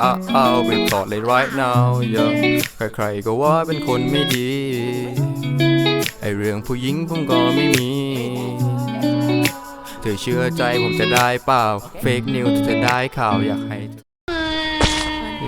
อ้าวอ้าวรีบตอบเลย right now อย่าใครๆก็ว่าเป็นคนไม่ดี ไอเรื่องผู้หญิงผมก็ไม่มี เธอเชื่อใจผมจะได้เปล่า fake news จะได้ข่าวอยากให้เธอ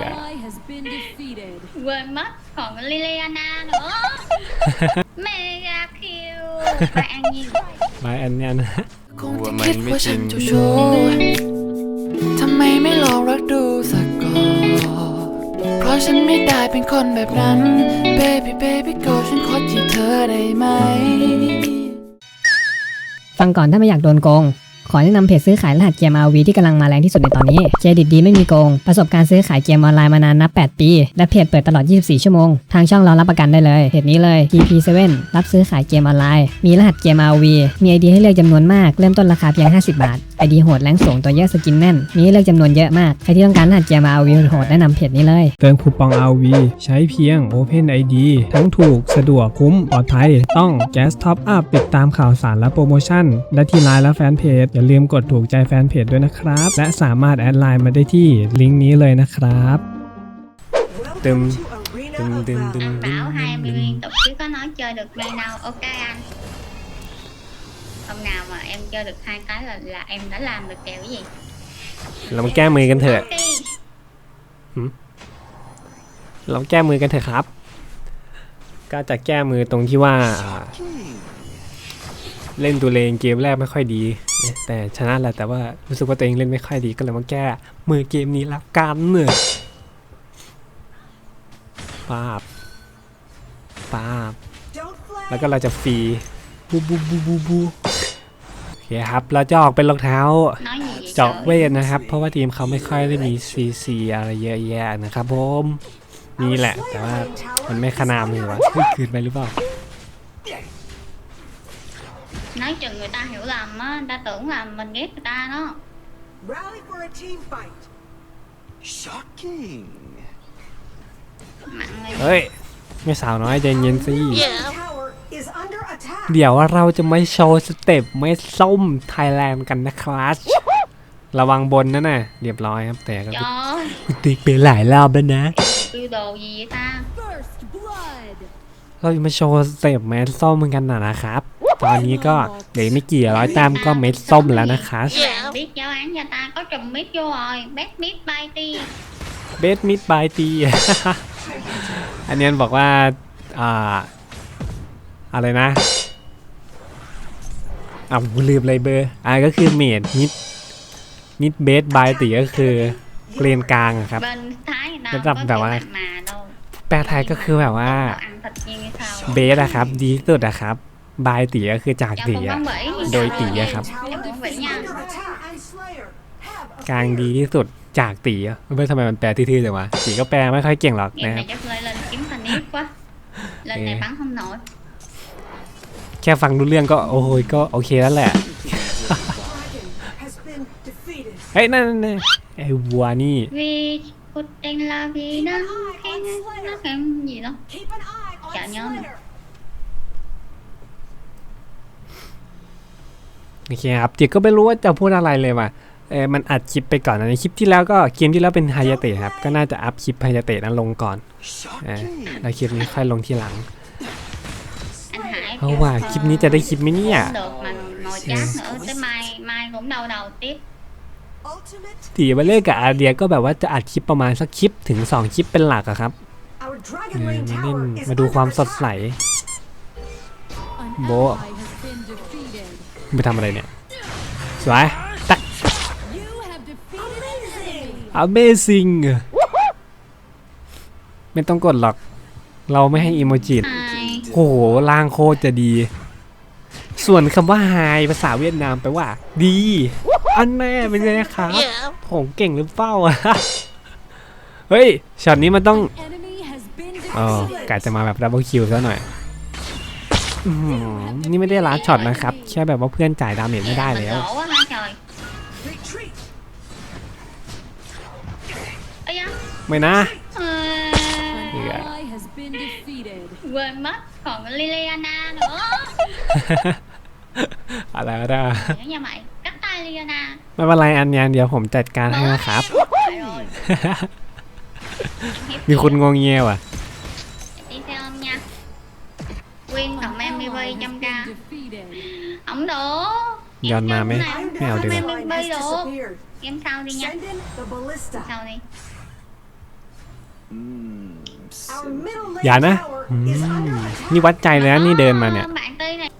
Yeah. ally has been defeated. quên mất còn Liliana nữa mega kill và an nhiên มาอันเนี้ยนะคงจะคิดว่าฉันเจะโชว์ทำไมไม่ลองรักดูสักก่อนเพ ราะฉันไม่ได้เป็นคนแบบนั้น baby baby go ฉันขอจีบเธอได้ไหม ฟังก่อนถ้าไม่อยากโดนโกง ขอแนะนำเพจซื้อขายรหัสเกม RV ที่กำลังมาแรงที่สุดในตอนนี้เครดิตดีไม่มีโกง ประสบการณ์ซื้อขายเกมออนไลน์มานานนับ 8 ปี และเพจเปิดตลอด 24 ชั่วโมง ทางช่องเรารับประกันได้เลย เพจนี้เลย TP7 รับซื้อขายเกมออนไลน์ มีรหัสเกม RV มี ID ให้เลือกจำนวนมาก เริ่มต้นราคาเพียง 50 บาท ID โหดแรงสูงตัวเยอะสกินแน่น มีให้เลือกจำนวนเยอะมาก ใครที่ต้องการรหัสเกม RV โหดแนะนำเพจนี้เลย เติมคูปอง RV ใช้เพียง Open ID ทั้งถูกสะดวกคุ้มปลอดภัย ต้อง Gas Top Up ติดตามข่าวสารและโปรโมชั่นและที่ไลน์และแฟนเพจ อย่าลืมกดถูกใจแฟนเพจด้วยนะครับ และสามารถแอดไลน์มาได้ที่ลิงก์นี้เลยนะครับตึมตึมตึมตึม anh bảo hai mươi liên tục chứ có nói chơi được ngay đâu ok anh hôm nào mà em chơi được hai cái là là em đã làm được kèo cái gì เรามาแก้มือกันเถอะ ok เราแก้มือกันเถอะครับ ก็จะแก้มือตรงที่ว่าอ่าเล่นตัวเลงเกมแรกไม่ค่อยดี แต่ชนะแหละแต่ว่ารู้สึกว่าตัวเองเล่นไม่ค่อยดีก็เลยมาแก้มือเกมนี้ละกันเนอะปาบปาบ แล้วก็เราจะฟรีบูบูบูบูบูโอ เคครับ เราจะออกเป็นรองเท้า nói gì vậy เจาะ trời? เวทนะครับ เพราะว่าทีมเขาไม่ค่อยได้มีซีซีอะไรเยอะแยะนะครับผมมีแหละ แต่ว่ามันไม่ขนาดมือวะเฮ้ยคืนไปหรือเปล่า nói chừng người ta hiểu lầm á người ta tưởng là mình ghét người ta đó Rally for a team fight. shocking mặn lên เฮ้ยไม่สาวน้อยใจเย็นสิ Tower is under attack. เดี๋ยวเราจะไม่โชว์สเต็ปไม่ส้มไทยแลนด์กันนะครับระวังบนนะน่ะเรียบร้อยครับแต่ก็ trời ơi ติ๊กไปหลายรอบแล้วนะ kêu đồ gì vậy ta First blood. เราจะมาโชว์สเต็ปแมสส้มกันนะนะครับ ตอนนี้ก็เดี๋ยวไม่กี่ร้อยแต้มก็เม็ดส้มแล้วนะครับ bạn biết giáo án cho ta có trùm mít vô rồi bét mít bay ti เบสมิดบายตีอันเนี้ยบอกว่าอ่า อะไรนะอะกูลืมเลยเบอร์อ่าก็คือเมดมิดมิดเบสบายตีก็คือเกรียนกลางอะครับ bên thái người ta Cái không đập có đầu kiểu ai? mặn mà đâu แปลไทยก็คือแบบว่า Họ ăn thịt như sao เบสอะครับ ดีที่สุดอะครับ บายตีก็คือจาก Chào ตี con อะ bắn bỉ thì โดย sao ตี rồi? อะครับ Tower Em cũng vậy is nha. under attack. And Slayer have a กลางดีที่สุดจากตีอะไม่ทำไมมันแปลทื่อๆจังวะตีก็แปลไม่ค่อยเก่งหรอก Game นะครั này บ chắc lên lên kiếm thành nếp quá Lên này Ê. bắn không nổi แค่ฟังรู้เรื่องก็โอ้ยก็โอเคแล้วแหละ dragon has been defeated. เฮ้ยนั่นนั่นไอ้วัวนี่ Vì cô tên là vì nó cái nó cái gì đó Keep an eye on Chả nhớ nữa. Slayer. โอเคครับเจียก็ไม่รู้ว่าจะพูดอะไรเลยว่ะเออมันอัดคลิปไปก่อนนะในคลิปที่แล้วก็เกมที่แล้วเป็นไฮยาเตะครับ ก็น่าจะอัพคลิปไฮยาเตะนั้นลงก่อนเออแล้วคลิปนี้ค่อยลงทีหลัง เอาว่ะคลิปนี้จะได้คลิปไหมเนี่ย được mà ni tại đây kim ni à ทีบัาเล่กับอาเดียก็แบบว่าจะอัดคลิปประมาณสักคลิปถึง 2 คลิปเป็นหลักอะครับเออมาเล่มาดูความสดใส โบไปทำอะไรเนี่ย สวย ตัก Amazing ไม่ต้องกดหรอก เราไม่ให้อีโมจิ โอ้โหล่างโคตรจะดี ส่วนคำว่าไฮภาษาเวียดนามแปลว่า ดี อันแน่เป็นไงครับผมเก่งหรือเปล่าเฮ้ยช็อตนี้มันต้องอ๋อกะจะมาแบบดับเบิลคิวซะหน่อยนี่ไม่ได้ล้าช็อตนะครับ แค่แบบว่าเพื่อนจ่ายดาเมจไม่ได้แล้วไม่นะ has been defeated. Quên mất còn Liliana nữa อะไรก็ได้ Nhớ nha mày Cắt tay Liliana ไม่เป็นไรอันเนี้ยเดี๋ยวผมจัดการให้นะครับ Phải rồi มีคนงงเงียว่ะ đi xe ôm nha Quyên tổng em đi bay trăm ca Defeated. Không đủ Giòn mà mấy- Em mấy ảo không được em rồi. đi Line bay has được disappeared. Game sau đi nha Send in the ballista. Sau đi Our middle lane อย่านะ tower อื is ม under attack. นี่วัดใจเลยนะนี่เดินมาเนี่ย Ờ, Bạn Ti này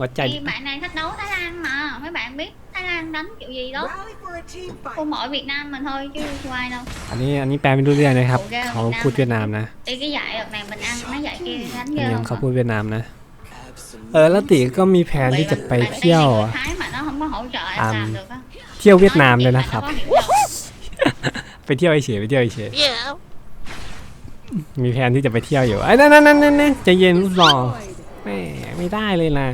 วัดใจ Thì bạn này thích đấu Thái Lan mà Mấy bạn biết Thái Lan đánh kiểu gì đó Rally for a team Cô fight. mỗi Việt Nam mình thôi chứ không ai đâu อันนี้อันนี้แปลไม่รู้เรื่องนะครับ เขาพูดเวียดนามนะ Đi cái dạy đợt này mình ăn mấy dạy kia đánh อัน ghê นี้ không เขา hả? พูดเวียดนามนะ เออแล้วติก็มีแผนที่จะไปเที่ยว Bạn Ti này người Thái mà nó không có hỗ trợ em À, làm được á เที่ยวเวียดนามเลย Nói นะ chuyện ครับ là nó có hiểu đâu. ไปเที่ยวเฉยๆไปเที่ยวเฉยๆ มีแผนที่จะไปเที่ยวอยู่ไอ้ยนั่นนั่นนั่นนั่นใจเย็นรูปหล่อแม่ไม่ได้เลยนะ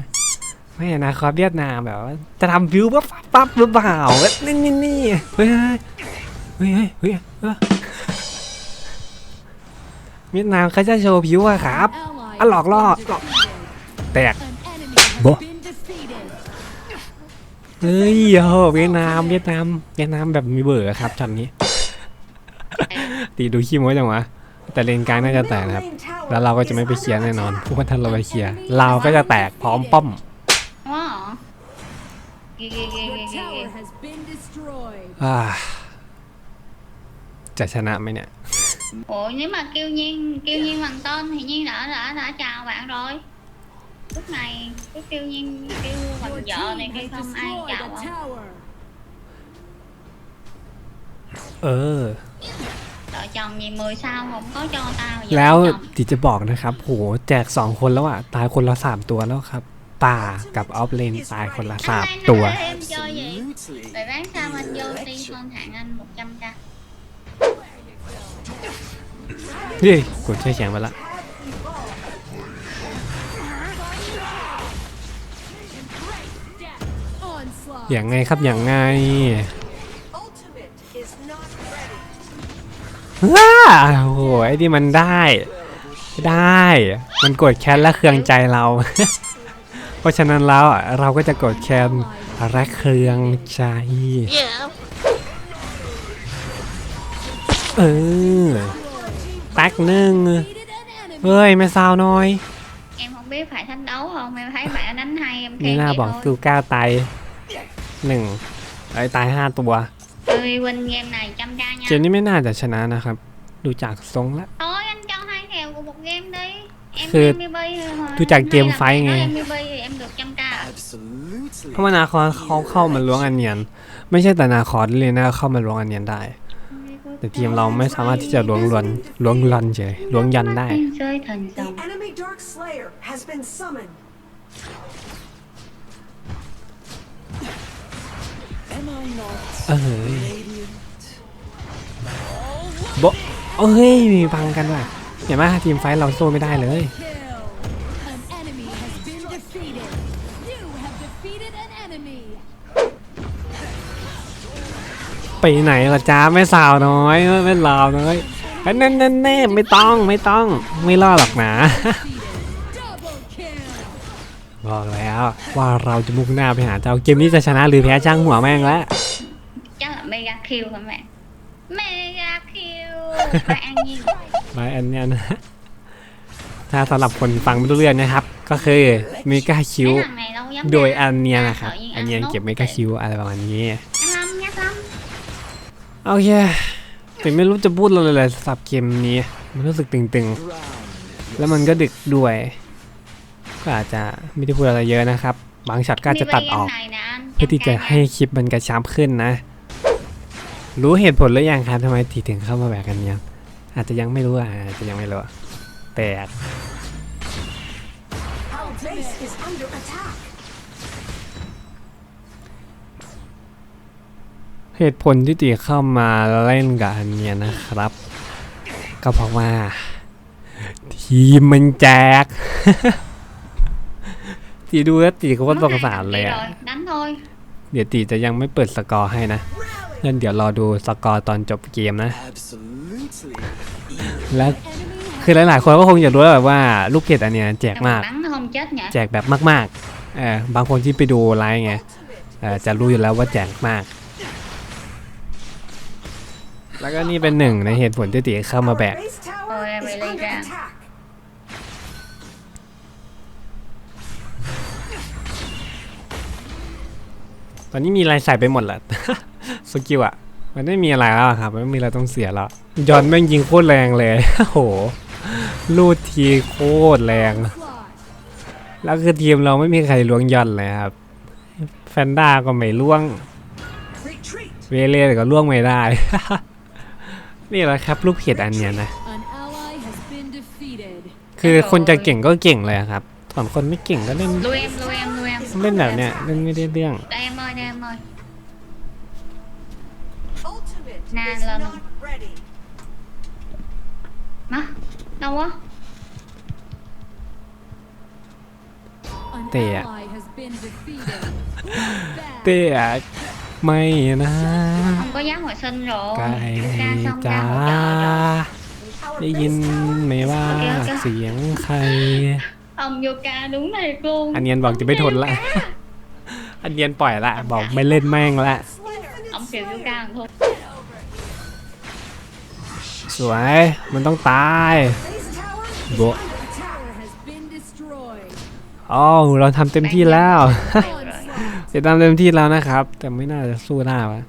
แม่นะครับเวียดนามแบบว่าจะทำวิวปั๊บปั๊บปั๊บหรือเปล่านี่นี่นี่เฮ้ยเฮ้ยเฮ้ยเฮ้ยเฮ้ยเวียดนามเขาจะโชว์ผิวอะครับอะหลอกล่อแตก An enemy has Bố. been defeated. เฮ้ยโอ้โหเวียดนามเวียดนามเวียดนามแบบมีเบื่อครับช็อตนี้ตีดูขี้โม้จังวะ แต่เลนกลางน่าจะแตกนะครับ Middle lane tower แล้วเราก็จะไม่ไป is เคลียร์ under แน่นอน attack. เพราะว่าถ้าเราไปเคลียร์เราก็จะแตกพร้อมป้อม Đúng không? Ghê ghê ghê Your ghê ghê tower ghê has been destroyed. อ่าจะชนะไหมเนี่ย Ủa nếu mà kêu Nhiên kêu Nhiên bằng tên thì Nhiên đã đã đã chào bạn rồi Lúc này cứ kêu Nhiên kêu bằng Your vợ team này kia has không ai destroyed chào a không tower. เออ Vợ chồng gì 10 sao không có cho tao vợ แล้ว chồng ติจะบอกนะครับ โห แจกสองคนแล้วอะ ตายคนละสามตัวแล้วครับ ป่ากับออฟเลนตายคนละสาม Anh ตัว nói em chơi gì Vậy bán sao anh vô đi con hạng anh 100k เฮ้ยกดใช้แข็งไปละ Onslaught. อย่างไงครับอย่างไง ว้าโอ้โหไอ้นี่มันได้ ได้ มันกดแค้นและเคืองใจเรา เพราะฉะนั้นแล้วอะเราก็จะกดแค้นและเคืองใจ เออแตักหนึ่ง Defeated an enemy. เฮ้ยไม่ซาวน้อย Em không biết phải thách đấu không Em thấy bạn đánh hay em นี่ khen น่า vậy บอก thôi ตูก้าตายหนึ่งไอ้ยตายห้าตัว Tôi win game này trăm k เก nha มนี้ไม่น่าจะชนะนะครับ ดูจากทรงแล้ว Thôi anh cho hai kèo của một game đi Em Thì MVP mà tôi chặt Hay game là phái mẹ nói nghe. MVP thì em được trăm k à? เพราะว่านาคอสเขาเข้ามาล้วงอันเนียน ไม่ใช่แต่นาคอสเลยนะเข้ามาล้วงอันเนียนได้ แต่ทีมเราไม่สามารถที่จะล้วงลวนล้วงลันเฉยล้วงยันได้ Tiên chơi thần The rồng enemy Dark Slayer has been summoned. เออโบเอ้ยมีพังกันว่ะเห็นไหมทีมไฟเราสู้ไม่ได้เลยไปไหนล่ะจ้าไม่สาวน้อยไม่ลาวน้อยแน่แน่แน่ไม่ต้องไม่ต้องไม่รอหรอกนะบอกแล้วว่าเราจะมุ่งหน้าไปหาเจ้าเกมนี้จะชนะหรือแพ้ช่างหัวแม่งแล้ว Chắc là mega kill hả mẹ Mega kill Và an nhiên ไว้ อันเนี้ยนะถ้าสำหรับคนฟังไม่รู้เรื่องนะครับ ก็คือมีก้าคิว Cái thằng này đâu dám โดย ra. อันเนีย Ra นะครับ tự nhiên อัน ăn เนีย nốt เก็บไม่ก้าคิวอะไรประมาณนี้ Ăn lắm nhát lắm โอเคแต่ไม่รู้จะพูดอะไรเลยสำหรับเกมนี้ มันรู้สึกตึงๆ แล้วมันก็ดึกด้วย ก็อาจจะไม่ได้พูดอะไรเยอะนะครับ บางช็อตก็อาจจะตัดออก này nè anh เพื่อที่จะ trăm k ให้ nha. คลิปมันกระชับขึ้นนะ รู้เหตุผลหรือยังครับทำไมทีถึงเข้ามาแบกกันเนี่ยอาจจะยังไม่รู้อะอาจจะยังไม่รู้อะแต่ Our base is under attack. เหตุผลที่ตีเข้ามาเล่นกับอันเนี้ยนะครับ ก็เพราะว่า ทีมมันแจกตีดูแล้วตีก็ว่าสงสารเลย Đi อะ rồi, đánh thôi เดี๋ยวตีจะยังไม่เปิดสกอร์ให้นะ งั้นเดี๋ยวรอดูสกอร์ตอนจบเกมนะ แล้ว Enemy คือหลายๆคนก็คงจะรู้แล้วแบบว่าลูกเพจอันเนี้ยแจก Em มาก bắn nó không chết nhỉ แจกแบบมากๆเออบางคนที่ไปดูไลฟ์ไงเออจะรู้อยู่แล้วว่าแจกมาก แล้วก็นี่เป็นหนึ่งในเหตุผลที่ตีเข้ามาแบก Base tower Ôi, em is bị lây under ra. attack. ตอนนี้มีอะไรใส่ไปหมดแหละ สกิลอะมันไม่มีอะไรแล้วอะครับไม่มีอะไรต้องเสียแล้วยอนแม่งยิงโคตรแรงเลยโอ้โหลูดทีโคตรแรง แล้วคือทีมเราไม่มีใครล้วงยอนเลยครับแฟนด้าก็ไม่ล้วง Retreat. เวเล่ก็ล่วงไม่ได้ นี่แหละครับลูกเพจอันเนี้ยนะ An ally has been defeated. คือคนจะเก่งก็เก่งเลยอะครับส่วนคนไม่เก่งก็เล่น Lưu em, lưu em, lưu em เล่นแบบเนี้ยเล่นไม่ได้เรื่อง Đây em ơi, đây em ơi Ultimate Nè, is lần- not ready. Má, đâu á An Tè. ally has been defeated. Bloodbath. เต้อะไม่นะ Không có dám hồi sinh rồi ไก่ Ra xong จ้า ra hỗ trợ rồi ได้ยินไหมว่าโอเคโอเคเสียงใคร Ông vô ca đúng thiệt luôn อันเนียนบอกจะไม่ทนละ อันเนียนปล่อยละ บอกไม่เล่นแม่งละ Ông chịu vô ca không สวย มันต้องตาย Base tower is โบะ under attack. Tower has been destroyed. อ๋อเราทำเต็มที่แล้ว Onslaught. เสร็จตามเต็มที่แล้วนะครับ แต่ไม่น่าจะสู้ได้วะ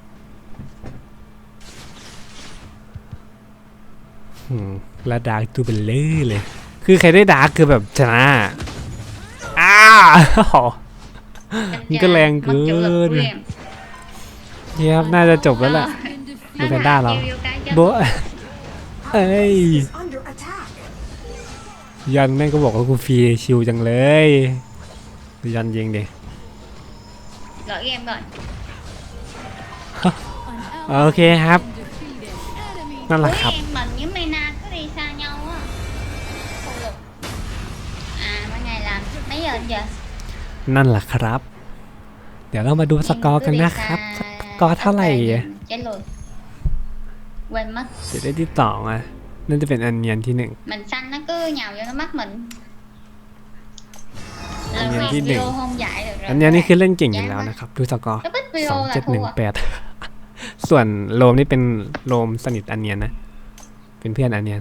หืมและดาร์กตัวเป็นเล่เลย คือใครได้ดาร์กคือแบบชนะ อ้า Mình cứ lèn Mất chủ lực cười. của em เยี่ยมน่าจะจบแล้วแหละ Been defeated. ดูแพนด้าเรา Kêu vô ca chứ โบะ เอ้ย Is under attack. ยันแม่งก็บอกว่ากูฟรีชิวจังเลยดูยันยิงดิ Gửi em rồi An ally โอเคครับ has been defeated. Enemy นั่นแหละ Ủa ครับ em mình với Mina cứ đi xa nhau á Phụ lục À mấy ngày làm mấy giờ giờ นั่นแหละครับ เดี๋ยวเรามาดูสกอร์กันนะครับ สกอร์เท่าไหร่อะ Trái lùi Quên mất เดี๋ยวได้ที่สองอะน่าจะเป็นอันเนียนที่หนึ่ง Mình xanh nó cứ nhào vô nó mắt mình Anh Lần nhìn này thấy video đỉnh. không dạy được rồi อันเนียนนี่คือเล่นเก่งอยู่แล้วนะครับ ดูสกอร์ Cái bích สอง video เจ็ là ดหนึ่ง thua แปด ส่วนโลมนี่เป็นโลมสนิทอันเนียนนะ เป็นเพื่อนอันเนียน